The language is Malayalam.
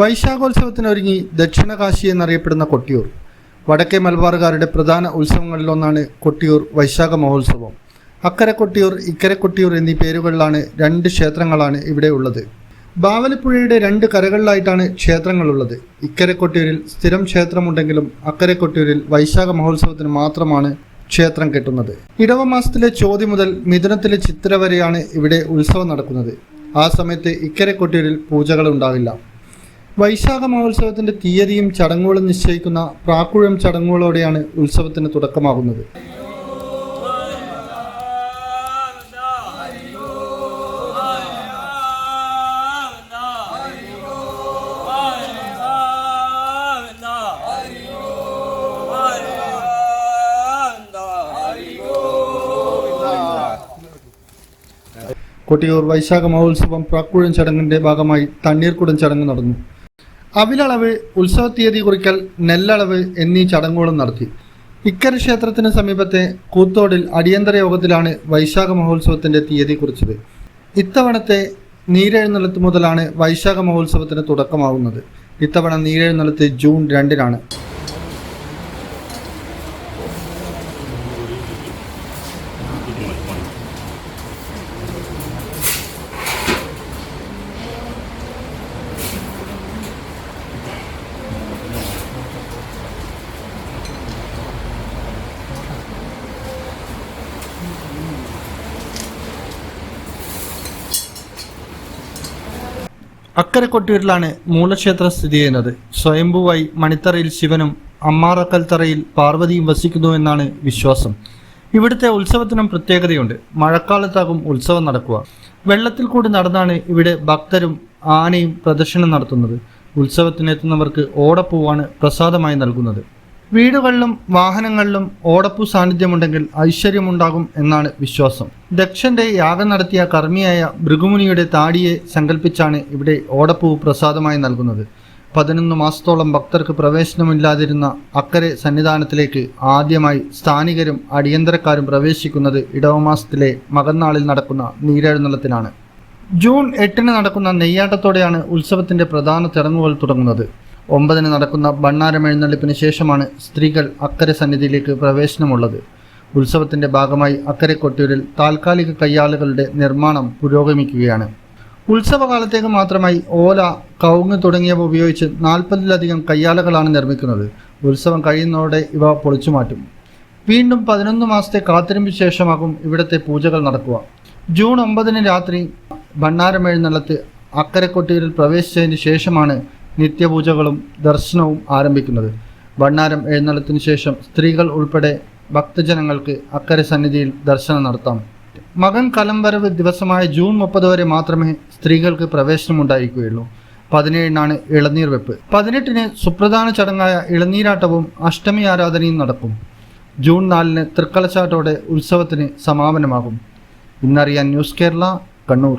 വൈശാഖോത്സവത്തിനൊരുങ്ങി ദക്ഷിണ കാശി എന്നറിയപ്പെടുന്ന കൊട്ടിയൂർ. വടക്കേ മലബാറുകാരുടെ പ്രധാന ഉത്സവങ്ങളിലൊന്നാണ് കൊട്ടിയൂർ വൈശാഖ മഹോത്സവം. അക്കരെ കൊട്ടിയൂർ ഇക്കരെ കൊട്ടിയൂർ എന്നീ പേരുകളിലാണ് രണ്ട് ക്ഷേത്രങ്ങളാണ് ഇവിടെ ഉള്ളത്. ബാവലിപ്പുഴയുടെ രണ്ട് കരകളിലായിട്ടാണ് ക്ഷേത്രങ്ങളുള്ളത്. ഇക്കരെ കൊട്ടിയൂരിൽ സ്ഥിരം ക്ഷേത്രമുണ്ടെങ്കിലും അക്കരെ കൊട്ടിയൂരിൽ വൈശാഖ മഹോത്സവത്തിന് മാത്രമാണ് ക്ഷേത്രം കെട്ടുന്നത്. ഇടവമാസത്തിലെ ചോതി മുതൽ മിഥുനത്തിലെ ചിത്ര വരെയാണ് ഇവിടെ ഉത്സവം നടക്കുന്നത്. ആ സമയത്ത് ഇക്കരെ കൊട്ടിയൂരിൽ പൂജകൾ ഉണ്ടാവില്ല. വൈശാഖ മഹോത്സവത്തിന്റെ തീയതിയും ചടങ്ങുകളും നിശ്ചയിക്കുന്ന പ്രാക്കുഴം ചടങ്ങുകളോടെയാണ് ഉത്സവത്തിന് തുടക്കമാകുന്നത്. കൊട്ടിയൂർ വൈശാഖ മഹോത്സവം പ്രാക്കുഴം ചടങ്ങിന്റെ ഭാഗമായി തണ്ണീർക്കുടം ചടങ്ങ് നടന്നു. അവിലളവ് ഉത്സവ തീയതി കുറിക്കൽ നെല്ലളവ് എന്നീ ചടങ്ങുകളും നടത്തി. ഇക്കര ക്ഷേത്രത്തിന് സമീപത്തെ കൂത്തോടിൽ അടിയന്തര യോഗത്തിലാണ് വൈശാഖ മഹോത്സവത്തിന്റെ തീയതി കുറിച്ചത്. ഇത്തവണത്തെ നീരെഴുന്നള്ളത്ത് മുതലാണ് വൈശാഖ മഹോത്സവത്തിന് തുടക്കമാവുന്നത്. ഇത്തവണ നീരെഴുന്നള്ളത്ത് ജൂൺ രണ്ടിനാണ്. അക്കരെ കൊട്ടിയൂരിലാണ് മൂലക്ഷേത്രം സ്ഥിതി ചെയ്യുന്നത്. സ്വയംഭുവായി മണിത്തറയിൽ ശിവനും അമ്മാറക്കൽത്തറയിൽ പാർവതിയും വസിക്കുന്നു എന്നാണ് വിശ്വാസം. ഇവിടുത്തെ ഉത്സവത്തിനും പ്രത്യേകതയുണ്ട്. മഴക്കാലത്താകും ഉത്സവം നടക്കുക. വെള്ളത്തിൽ കൂടി നടന്നാണ് ഇവിടെ ഭക്തരും ആനയും പ്രദർശനം നടത്തുന്നത്. ഉത്സവത്തിനെത്തുന്നവർക്ക് ഓടപ്പൂവാണ് പ്രസാദമായി നൽകുന്നത്. വീടുകളിലും വാഹനങ്ങളിലും ഓടപ്പു സാന്നിധ്യമുണ്ടെങ്കിൽ ഐശ്വര്യമുണ്ടാകും എന്നാണ് വിശ്വാസം. ദക്ഷന്റെ യാഗം നടത്തിയ കർമ്മിയായ ഭൃഗുമുനിയുടെ താടിയെ സങ്കല്പിച്ചാണ് ഇവിടെ ഓടപ്പൂ പ്രസാദമായി നൽകുന്നത്. പതിനൊന്ന് മാസത്തോളം ഭക്തർക്ക് പ്രവേശനമില്ലാതിരുന്ന അക്കരെ സന്നിധാനത്തിലേക്ക് ആദ്യമായി സ്ഥാനികരും അടിയന്തരക്കാരും പ്രവേശിക്കുന്നത് ഇടവമാസത്തിലെ മകന്നാളിൽ നടക്കുന്ന നീരെഴുന്നള്ളത്തിനാണ് ജൂൺ എട്ടിന് നടക്കുന്ന നെയ്യാട്ടത്തോടെയാണ് ഉത്സവത്തിന്റെ പ്രധാന ചടങ്ങുകൾ തുടങ്ങുന്നത്. ഒമ്പതിന് നടക്കുന്ന ഭണ്ണാരം എഴുന്നള്ളിപ്പിന് ശേഷമാണ് സ്ത്രീകൾ അക്കരെ സന്നിധിയിലേക്ക് പ്രവേശനമുള്ളത്. ഉത്സവത്തിന്റെ ഭാഗമായി അക്കരെ കൊട്ടിയൂരിൽ താൽക്കാലിക കയ്യാളുകളുടെ നിർമ്മാണം പുരോഗമിക്കുകയാണ്. ഉത്സവകാലത്തേക്ക് മാത്രമായി ഓല കവുങ്ങ് തുടങ്ങിയവ ഉപയോഗിച്ച് നാൽപ്പതിലധികം കയ്യാലകളാണ് നിർമ്മിക്കുന്നത്. ഉത്സവം കഴിയുന്നതോടെ ഇവ പൊളിച്ചു മാറ്റും. വീണ്ടും പതിനൊന്ന് മാസത്തെ കാത്തിരിമ്പിന് ശേഷമാകും ഇവിടുത്തെ പൂജകൾ നടക്കുക. ജൂൺ ഒമ്പതിന് രാത്രി ഭണ്ണാരം എഴുന്നള്ളത്ത് അക്കരെ കൊട്ടിയൂരിൽ പ്രവേശിച്ചതിന് ശേഷമാണ് നിത്യപൂജകളും ദർശനവും ആരംഭിക്കുന്നത്. ഭണ്ണാരം എഴുന്നള്ളത്തിന് ശേഷം സ്ത്രീകൾ ഉൾപ്പെടെ ഭക്തജനങ്ങൾക്ക് അക്കരെ സന്നിധിയിൽ ദർശനം നടത്താം. മകൻ കലംവരവ് ദിവസമായ ജൂൺ മുപ്പത് വരെ മാത്രമേ സ്ത്രീകൾക്ക് പ്രവേശനമുണ്ടായിരിക്കുകയുള്ളൂ. പതിനേഴിനാണ് ഇളനീർ വെപ്പ് പതിനെട്ടിന് സുപ്രധാന ചടങ്ങായ ഇളനീരാട്ടവും അഷ്ടമി ആരാധനയും നടക്കും. ജൂൺ നാലിന് തൃക്കളച്ചാട്ടോടെ ഉത്സവത്തിന് സമാപനമാകും. ഇന്നറിയാൻ ന്യൂസ് കേരള കണ്ണൂർ.